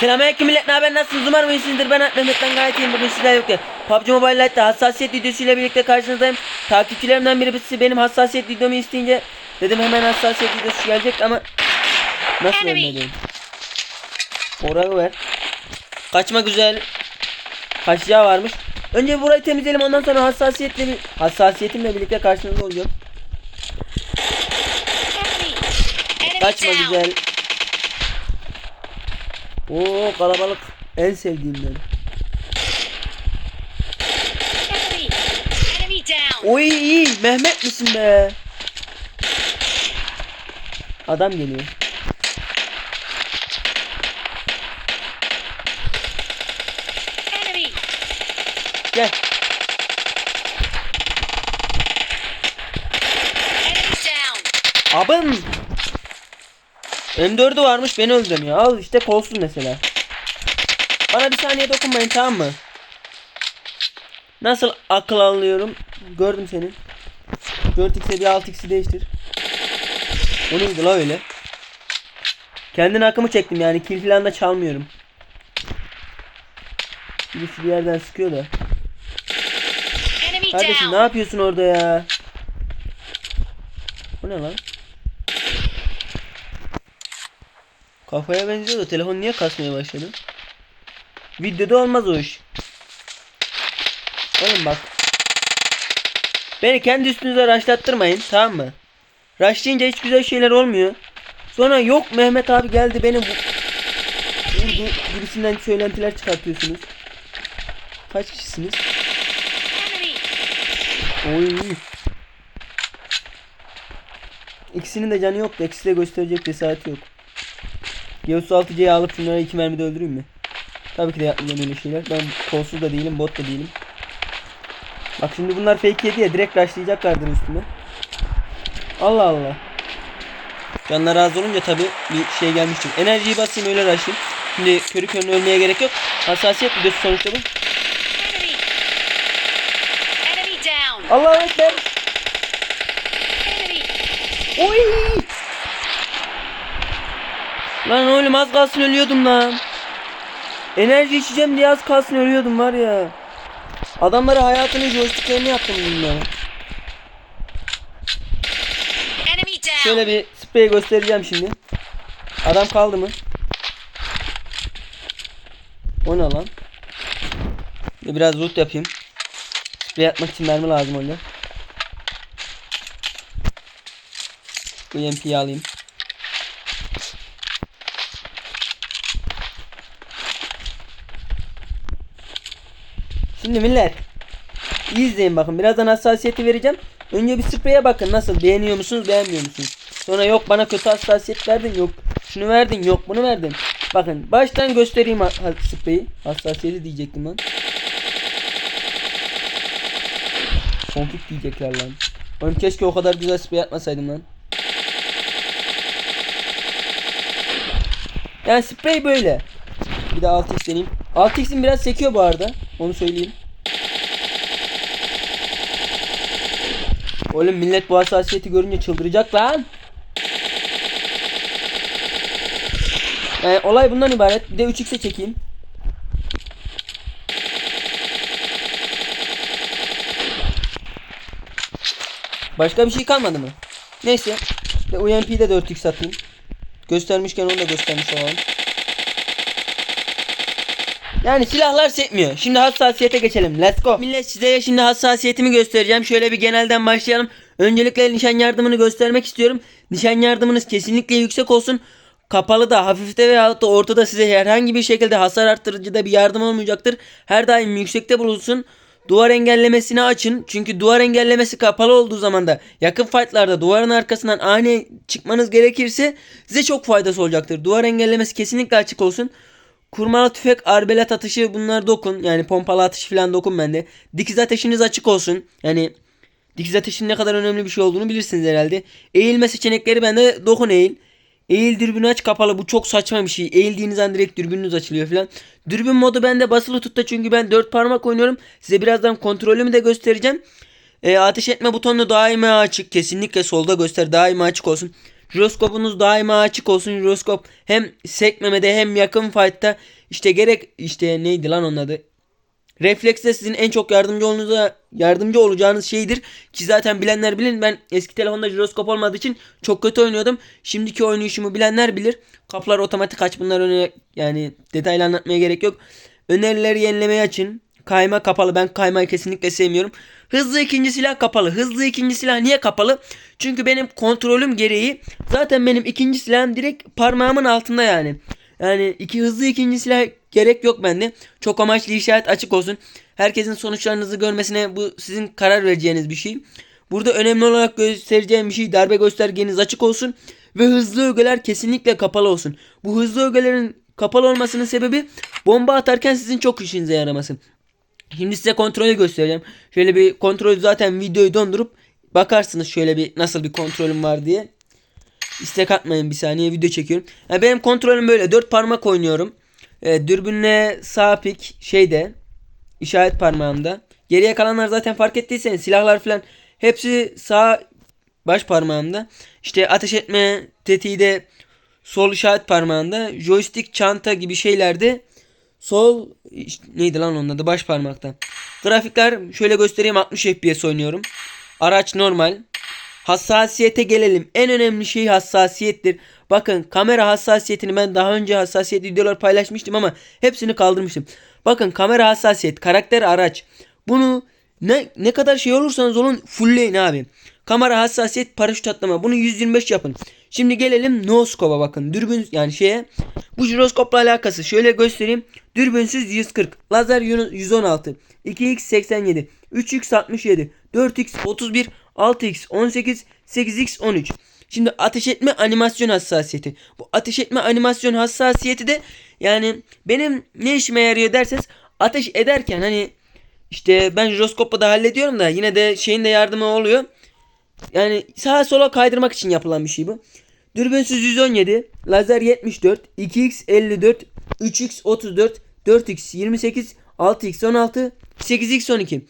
Selamünaleyküm millet ne haber nasılsınız? Umarım iyisinizdir. Ben Mehmet ben gayet iyiyim. Bugün sizlerle birlikte PUBG Mobile Lite'da hassasiyet videosuyla birlikte karşınızdayım. Takipçilerimden birisi benim hassasiyet videomu isteyince dedim hemen hassasiyet videosu gelecek ama Nasıl ölmedin? Orayı ver. Kaçma güzel. Kaçacağı varmış. Önce burayı temizleyelim ondan sonra hassasiyetle hassasiyetimle birlikte karşınızda olacağım. Kaçma güzel Oo kalabalık en sevdiğimden. Oy iyi Mehmet misin be? Adam geliyor. Gel. Abın. M4'ü varmış beni öldürmüyor. Al işte kolsuz mesela. Bana bir saniye dokunmayın tamam mı? Nasıl akıl alıyorum? Gördüm seni. 4x'e bir 6x'i değiştir. O neydi la öyle? Kendine akımı çektim yani kill falan da çalmıyorum. Birisi bir yerden sıkıyor da. Kardeşim ne yapıyorsun orada ya? Bu ne lan? Kafaya benziyor da telefon niye kasmaya başladı? Videoda olmaz o iş. Oğlum bak. Beni kendi üstünüze raşlattırmayın tamam mı? Raşlayınca hiç güzel şeyler olmuyor. Sonra yok Mehmet abi geldi beni vu- vurdu gibisinden söylentiler çıkartıyorsunuz. Kaç kişisiniz? Oy. İkisinin de canı yok da ikisi de gösterecek cesareti yok. Geos 6C'yi alıp şunları iki mermide öldüreyim mi? Tabii ki de yapmayacağım öyle şeyler. Ben kolsuz da değilim, bot da değilim. Bak şimdi bunlar fake yedi ya direkt rushlayacaklardır üstüme. Allah Allah. Canlar az olunca tabi bir şey gelmiştir. Enerjiyi basayım öyle rushlayayım. Şimdi körü körüne ölmeye gerek yok. Hassasiyet videosu sonuçta bu. Allahu Ekber. Oy! Lan oğlum az kalsın ölüyordum lan. Enerji içeceğim diye az kalsın ölüyordum var ya. Adamlara hayatını joysticklerini yaptım down. Şöyle bir sprey göstereceğim şimdi. Adam kaldı mı? O ne lan? Bir Biraz loot yapayım. Sprey atmak için mermi lazım orada. Bu UMP'yi alayım. Şimdi millet izleyin bakın birazdan hassasiyeti vereceğim. Önce bir spreye bakın nasıl beğeniyor musunuz beğenmiyor musunuz? Sonra yok bana kötü hassasiyet verdin yok şunu verdin yok bunu verdin. Bakın baştan göstereyim spreyi. Hassasiyeti diyecektim lan. Konflik diyecekler lan. Oğlum keşke o kadar güzel sprey atmasaydım lan. Yani sprey böyle. Bir de 6x deneyeyim. 6x'in biraz sekiyor bu arada. Onu söyleyeyim. Oğlum millet bu hassasiyeti görünce çıldıracak lan. Yani olay bundan ibaret. Bir de 3x'e çekeyim. Başka bir şey kalmadı mı? Neyse. Ve UMP'yi de 4x atayım. Göstermişken onu da göstermiş olalım. Yani silahlar sekmiyor. Şimdi hassasiyete geçelim. Let's go. Millet size şimdi hassasiyetimi göstereceğim. Şöyle bir genelden başlayalım. Öncelikle nişan yardımını göstermek istiyorum. Nişan yardımınız kesinlikle yüksek olsun. Kapalı da hafifte veya da ortada size herhangi bir şekilde hasar arttırıcıda bir yardım olmayacaktır. Her daim yüksekte bulunsun. Duvar engellemesini açın. Çünkü duvar engellemesi kapalı olduğu zaman da yakın fightlarda duvarın arkasından ani çıkmanız gerekirse size çok faydası olacaktır. Duvar engellemesi kesinlikle açık olsun. Kurmalı tüfek, arbelet atışı bunlar dokun. Yani pompalı atış falan dokun bende. Dikiz ateşiniz açık olsun. Yani dikiz ateşinin ne kadar önemli bir şey olduğunu bilirsiniz herhalde. Eğilme seçenekleri bende dokun eğil. Eğil dürbünü aç kapalı bu çok saçma bir şey. Eğildiğiniz an direkt dürbününüz açılıyor falan. Dürbün modu bende basılı tutta çünkü ben 4 parmak oynuyorum. Size birazdan kontrolümü de göstereceğim. E, ateş etme butonu daima açık. Kesinlikle solda göster daima açık olsun. Jiroskopunuz daima açık olsun. Jiroskop hem sekmemede hem yakın fight'ta işte gerek işte neydi lan onun adı? Refleksle sizin en çok yardımcı olduğunuza yardımcı olacağınız şeydir. Ki zaten bilenler bilin. Ben eski telefonda jiroskop olmadığı için çok kötü oynuyordum. Şimdiki oynayışımı bilenler bilir. Kapılar otomatik aç. Bunlar öne yani detaylı anlatmaya gerek yok. Önerileri yenilemeye açın. Kayma kapalı. Ben kaymayı kesinlikle sevmiyorum. Hızlı ikinci silah kapalı. Hızlı ikinci silah niye kapalı? Çünkü benim kontrolüm gereği zaten benim ikinci silahım direkt parmağımın altında yani. Yani iki hızlı ikinci silah gerek yok bende. Çok amaçlı işaret açık olsun. Herkesin sonuçlarınızı görmesine bu sizin karar vereceğiniz bir şey. Burada önemli olarak göstereceğim bir şey darbe göstergeniz açık olsun. Ve hızlı ögeler kesinlikle kapalı olsun. Bu hızlı ögelerin kapalı olmasının sebebi bomba atarken sizin çok işinize yaraması. Şimdi size kontrolü göstereceğim. Şöyle bir kontrol zaten videoyu dondurup bakarsınız şöyle bir nasıl bir kontrolüm var diye. İstek atmayın bir saniye video çekiyorum. Yani benim kontrolüm böyle. Dört parmak oynuyorum. E, dürbünle sağ pik şeyde işaret parmağımda. Geriye kalanlar zaten fark ettiyseniz silahlar falan hepsi sağ baş parmağımda. İşte ateş etme tetiği de sol işaret parmağında. Joystick çanta gibi şeylerde sol işte neydi lan onun adı baş parmakta. Grafikler şöyle göstereyim 60 FPS oynuyorum. Araç normal. Hassasiyete gelelim. En önemli şey hassasiyettir. Bakın kamera hassasiyetini ben daha önce hassasiyet videolar paylaşmıştım ama hepsini kaldırmıştım. Bakın kamera hassasiyet, karakter araç. Bunu ne ne kadar şey olursanız olun fullleyin abi. Kamera hassasiyet paraşüt atlama. Bunu 125 yapın. Şimdi gelelim no scope'a bakın. Dürbün yani şeye. Bu jiroskopla alakası. Şöyle göstereyim. Dürbünsüz 140. Lazer 116. 2x 87. 3x 67. 4x 31. 6x 18. 8x 13. Şimdi ateş etme animasyon hassasiyeti. Bu ateş etme animasyon hassasiyeti de yani benim ne işime yarıyor derseniz ateş ederken hani işte ben jiroskopla da hallediyorum da yine de şeyin de yardımı oluyor. Yani sağa sola kaydırmak için yapılan bir şey bu. Dürbünsüz 117, lazer 74, 2x 54, 3x 34, 4x 28, 6x 16, 8x 12.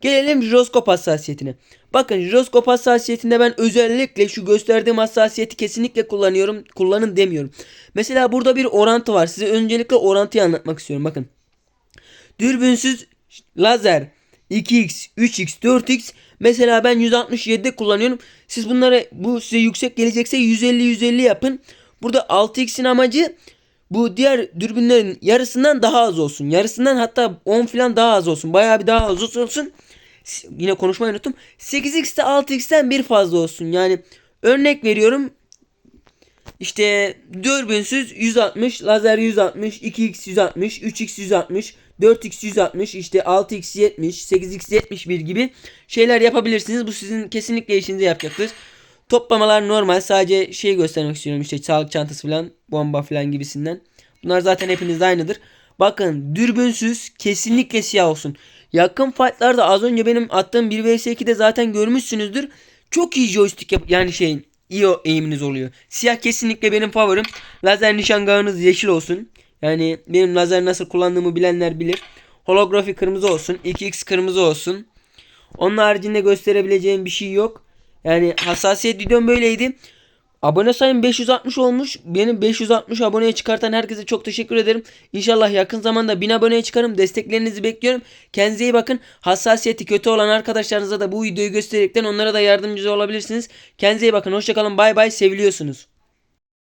Gelelim jiroskop hassasiyetine. Bakın jiroskop hassasiyetinde ben özellikle şu gösterdiğim hassasiyeti kesinlikle kullanıyorum. Kullanın demiyorum. Mesela burada bir orantı var. Size öncelikle orantıyı anlatmak istiyorum. Bakın. Dürbünsüz lazer 2x, 3x, 4x mesela ben 167'de kullanıyorum. Siz bunları bu size yüksek gelecekse 150 150 yapın. Burada 6x'in amacı bu diğer dürbünlerin yarısından daha az olsun. Yarısından hatta 10 falan daha az olsun. Bayağı bir daha az olsun. Yine konuşmayı unuttum. 8x'te 6x'ten bir fazla olsun. Yani örnek veriyorum. İşte dürbünsüz 160, lazer 160, 2x 160, 3x 160, 4x 160, işte 6x 70, 8x 71 gibi şeyler yapabilirsiniz. Bu sizin kesinlikle işinize yapacaktır. Toplamalar normal. Sadece şey göstermek istiyorum işte sağlık çantası falan, bomba falan gibisinden. Bunlar zaten hepinizde aynıdır. Bakın dürbünsüz kesinlikle siyah olsun. Yakın fightlarda az önce benim attığım 1 vs 2'de zaten görmüşsünüzdür. Çok iyi joystick yap yani şeyin iyi eğiminiz oluyor. Siyah kesinlikle benim favorim. Lazer nişangahınız yeşil olsun. Yani benim lazer nasıl kullandığımı bilenler bilir. Holografi kırmızı olsun. 2x kırmızı olsun. Onun haricinde gösterebileceğim bir şey yok. Yani hassasiyet videom böyleydi. Abone sayım 560 olmuş. Benim 560 aboneye çıkartan herkese çok teşekkür ederim. İnşallah yakın zamanda 1000 aboneye çıkarım. Desteklerinizi bekliyorum. Kendinize iyi bakın. Hassasiyeti kötü olan arkadaşlarınıza da bu videoyu göstererekten onlara da yardımcı olabilirsiniz. Kendinize iyi bakın. Hoşçakalın. Bay bay. Seviliyorsunuz.